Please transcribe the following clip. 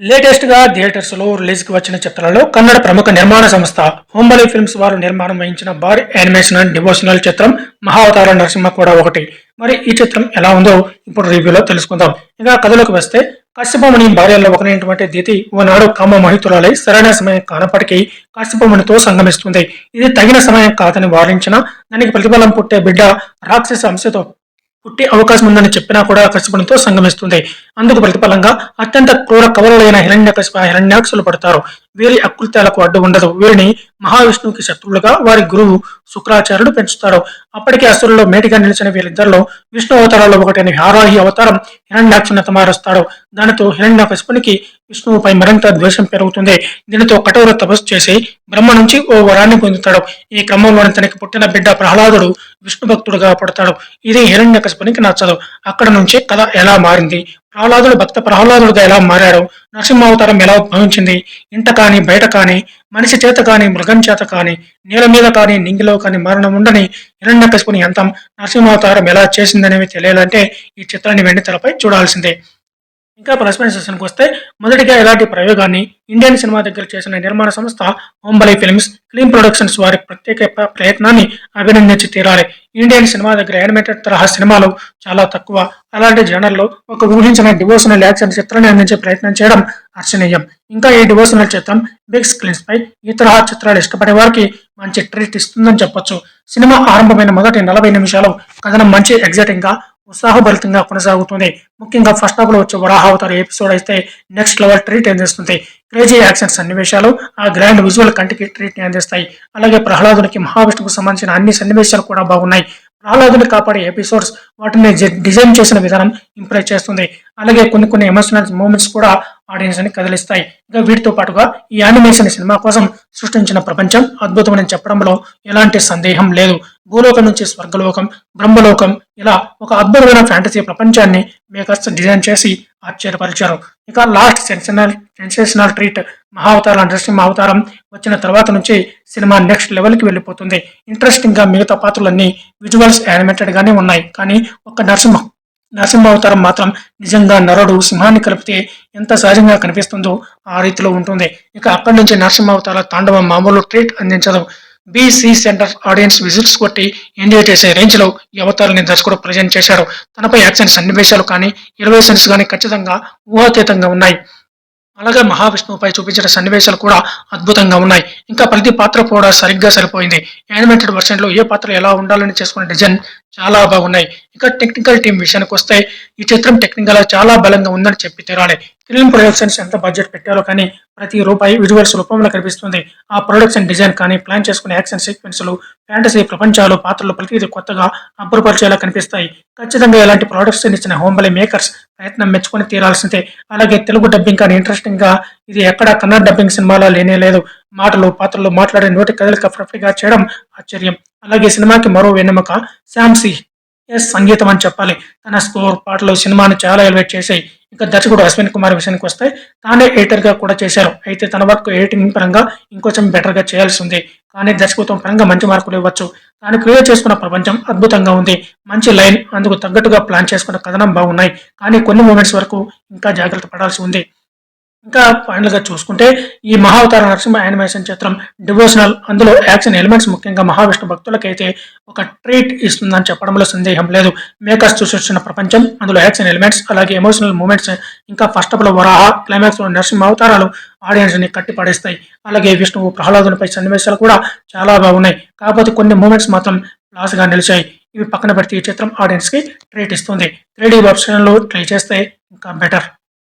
Latest థియేటర్స్లో థియేటర్స్లో రిలీజ్కి వచ్చిన చిత్రాల్లో కన్నడ ప్రముఖ నిర్మాణ సంస్థ హోంబలి ఫిల్మ్స్ వారు నిర్మాణం వహించిన భారీ యానిమేషన్ అండ్ డివోషనల్ చిత్రం మహావతార నరసింహ కూడా ఒకటి. మరి ఈ చిత్రం ఎలా ఉందో ఇప్పుడు రివ్యూలో తెలుసుకుందాం. ఇక కథలోకి వస్తే కశ్యపముని భార్యల్లో ఒకనైనటువంటి దితి ఓనాడు కామ మహితురాలై సరైన సమయం కానప్పటికీ కశ్యపమునితో సంగమిస్తుంది. ఇది తగిన సమయం కాదని వారించిన దానికి ప్రతిఫలం పుట్టే బిడ్డ రాక్షస అంశతో పుట్టి అవకాశం ఉందని చెప్పినా కూడా కశ్యపునితో సంగమిస్తుంది. అందుకు ప్రతిఫలంగా అత్యంత క్రూర కవరులైన హిరణ్యకశిప హిరణ్యాక్షులు పడతారు. వీరి అకృత్యాలకు అడ్డు ఉండదు. వీరిని మహావిష్ణువుకి శత్రువులుగా వారి గురువు శుక్రాచార్యుడు పెంచుతారు. అప్పటికే అసురులో మేటిగా నిలిచిన వీరిద్దరిలో విష్ణు అవతారాల్లో ఒకటైన హారాహి అవతారం హిరణ్యాక్షుని తమారుస్తాడు. దానితో హిరణ్య కసిపునికి విష్ణువుపై మరింత ద్వేషం పెరుగుతుంది. దీనితో కఠోర తపస్సు చేసి బ్రహ్మ నుంచి ఓ వరాన్ని పొందుతాడు. ఈ క్రమంలోనే తనకి పుట్టిన బిడ్డ ప్రహ్లాదుడు విష్ణు భక్తుడుగా పడతాడు. ఇది హిరణ్యకశిపునికి నచ్చదు. అక్కడ నుంచి కథ ఎలా మారింది? ప్రహ్లాదుడు భక్త ప్రహ్లాదుడుగా ఎలా మారాడు? నరసింహావతారం ఎలా ఉద్భవించింది? ఇంట కాని బయట కాని మనిషి చేత కాని మృగం చేత కాని నేల మీద కాని నింగిలో కాని మరణం ఉండని హిరణ్యకశిపుని అంతం నరసింహావతారం ఎలా చేసిందనేవి తెలియాలంటే ఈ చిత్రాన్ని వెండి తెరపై చూడాల్సిందే. ఇంకా ప్లస్ సెషన్కి వస్తే మొదటిగా ఇలాంటి ప్రయోగాన్ని ఇండియన్ సినిమా దగ్గర చేసిన నిర్మాణ సంస్థ హోంబలై ఫిల్మ్స్ క్లీన్ ప్రొడక్షన్స్ వారి ప్రత్యేక ప్రయత్నాన్ని అభినందించి తీరాలి. ఇండియన్ సినిమా దగ్గర యానిమేటెడ్ తరహా సినిమాలు చాలా తక్కువ. అలాంటి జనర్లో ఒక ఊహించిన డివోషనల్ యాక్షన్ చిత్రాన్ని అందించే ప్రయత్నం చేయడం హర్షణీయం ఇంకా ఈ డివోషనల్ చిత్రం బిగ్ స్క్రీన్స్ పై ఈ తరహా చిత్రాలు ఇష్టపడే వారికి మంచి ట్రీట్ ఇస్తుందని చెప్పొచ్చు. సినిమా ఆరంభమైన మొదటి నలభై నిమిషాలు కథనం మంచి ఎగ్జైటింగ్గా ఉత్సాహభరితంగా కొనసాగుతుంది. ముఖ్యంగా ఫస్ట్ హాఫ్లో వచ్చే వరాహావతార ఎపిసోడ్ అయితే నెక్స్ట్ లెవెల్ ట్రీట్ అందిస్తుంది. క్రేజీ యాక్షన్ సన్నివేశాలు ఆ గ్రాండ్ విజువల్ కంటికి ట్రీట్ని అందిస్తాయి. అలాగే ప్రహ్లాదునికి మహావిష్ణుకు సంబంధించిన అన్ని సన్నివేశాలు కూడా బాగున్నాయి. ప్రహ్లాదుని కాపాడే ఎపిసోడ్స్ వాటిని డిజైన్ చేసిన విధానం ఇంప్రెస్ చేస్తుంది. అలాగే కొన్ని కొన్ని ఎమోషనల్ మూమెంట్స్ కూడా ఆడియన్స్ని కదిలిస్తాయి. ఇంకా వీటితో పాటుగా ఈ యానిమేషన్ సినిమా కోసం సృష్టించిన ప్రపంచం అద్భుతమని చెప్పడంలో ఎలాంటి సందేహం లేదు. భూలోకం నుంచి స్వర్గలోకం బ్రహ్మలోకం ఇలా ఒక అద్భుతమైన ఫ్యాంటసీ ప్రపంచాన్ని మేకర్స్ డిజైన్ చేసి ఆశ్చర్యపరిచారు. ఇక లాస్ట్ సెన్సేషనల్ సెన్సేషనల్ ట్రీట్ మహావతారం నరసింహ అవతారం వచ్చిన తర్వాత నుంచి సినిమా నెక్స్ట్ లెవెల్కి వెళ్ళిపోతుంది. ఇంట్రెస్టింగ్గా మిగతా పాత్రలన్నీ విజువల్స్ యానిమేటెడ్గానే ఉన్నాయి. కానీ ఒక్క నరసింహ. నరసింహ అవతారం మాత్రం నిజంగా నరుడు సింహాన్ని కలిపితే ఎంత సహజంగా కనిపిస్తుందో ఆ రీతిలో ఉంటుంది. ఇక అక్కడి నుంచి నరసింహ అవతార తాండవం మామూలు ట్రీట్ అందించదు. బీసీ సెంటర్ ఆడియన్స్ విజిట్స్ కొట్టి ఎంజాయ్ చేసే రేంజ్లో ఈ అవతారాన్ని దర్శకుడు ప్రజెంట్ చేశారు. తనపై యాక్షన్ సన్నివేశాలు కానీ ఎలివేషన్స్ కానీ ఖచ్చితంగా ఊహాతీతంగా ఉన్నాయి. అలాగే మహావిష్ణువుపై చూపించిన సన్నివేశాలు కూడా అద్భుతంగా ఉన్నాయి. ఇంకా ప్రతి పాత్ర కూడా సరిగ్గా సరిపోయింది. యానిమేటెడ్ వర్షన్లో ఏ పాత్ర ఎలా ఉండాలని చేసుకున్న డిజైన్ చాలా బాగున్నాయి. ఇక టెక్నికల్ టీం విషయానికి వస్తే ఈ చిత్రం టెక్నికల్ చాలా బలంగా ఉందని చెప్పి తీరాలి. ఫిల్మ్ ప్రొడక్షన్స్ ఎంత బడ్జెట్ పెట్టారో కానీ ప్రతి రూపాయి విజువల్స్ రూపంలో కనిపిస్తుంది. ఆ ప్రొడక్షన్ డిజైన్ కానీ ప్లాన్ చేసుకునే యాక్షన్ సీక్వెన్స్లు ఫ్యాంటసీ ప్రపంచాలు పాత్రలు ప్రతిదీ కొత్తగా అబ్బురపరిచేలా కనిపిస్తాయి. ఖచ్చితంగా ఇలాంటి ప్రొడక్ట్స్ ఇచ్చిన హోంబలి మేకర్స్ ప్రయత్నం మెచ్చుకొని తీరాల్సిందే. అలాగే తెలుగు డబ్బింగ్ కానీ ఇంట్రెస్టింగ్గా ఇది ఎక్కడ కన్నడ డబ్బింగ్ సినిమాలో లేనే లేదు. మాటలు పాత్రలు మాట్లాడే నోటి కదలిక పర్ఫెక్ట్ చేయడం ఆశ్చర్యం. అలాగే సినిమాకి మరో వెన్నెమక శాంసీ ఎస్ సంగీతం అని చెప్పాలి. తన స్కోర్ పాటలు సినిమాని చాలా ఎలివేట్ చేశాయి ఇంకా దర్శకుడు అశ్విన్ కుమార్ విషయానికి వస్తే తానే ఎడిటర్గా కూడా చేశారు. అయితే తన వర్క్ ఎడిటింగ్ పరంగా ఇంకొంచెం బెటర్గా చేయాల్సి ఉంది. కానీ దర్శకత్వం పరంగా మంచి మార్కులు ఇవ్వచ్చు. తాను క్రియేట్ చేసుకున్న ప్రపంచం అద్భుతంగా ఉంది. మంచి లైన్ అందుకు తగ్గట్టుగా ప్లాన్ చేసుకున్న కథనం బాగున్నాయి. కానీ కొన్ని మూమెంట్స్ వరకు ఇంకా జాగ్రత్త పడాల్సి ఉంది. ఇంకా ఫైనల్గా చూసుకుంటే ఈ మహావతార నరసింహ యానిమేషన్ చిత్రం డివోషనల్ అందులో యాక్షన్ ఎలిమెంట్స్ ముఖ్యంగా మహావిష్ణు భక్తులకైతే ఒక ట్రీట్ ఇస్తుందని చెప్పడంలో సందేహం లేదు. మేకర్స్ చూసిన ప్రపంచం అందులో యాక్షన్ ఎలిమెంట్స్ అలాగే ఎమోషనల్ మూమెంట్స్ ఇంకా ఫస్ట్ ఆఫ్లో వరాహ క్లైమాక్స్లో నరసింహ అవతారాలు ఆడియన్స్ని కట్టిపడేస్తాయి. కట్టి పడేస్తాయి అలాగే విష్ణువు ప్రహ్లాదునిపై సన్నివేశాలు కూడా చాలా బాగున్నాయి. కాకపోతే కొన్ని మూమెంట్స్ మాత్రం లాస్గా నిలిచాయి. ఇవి పక్కన పెడితే ఈ చిత్రం ఆడియన్స్కి ట్రీట్ ఇస్తుంది. త్రీ డీ ట్రై చేస్తే ఇంకా బెటర్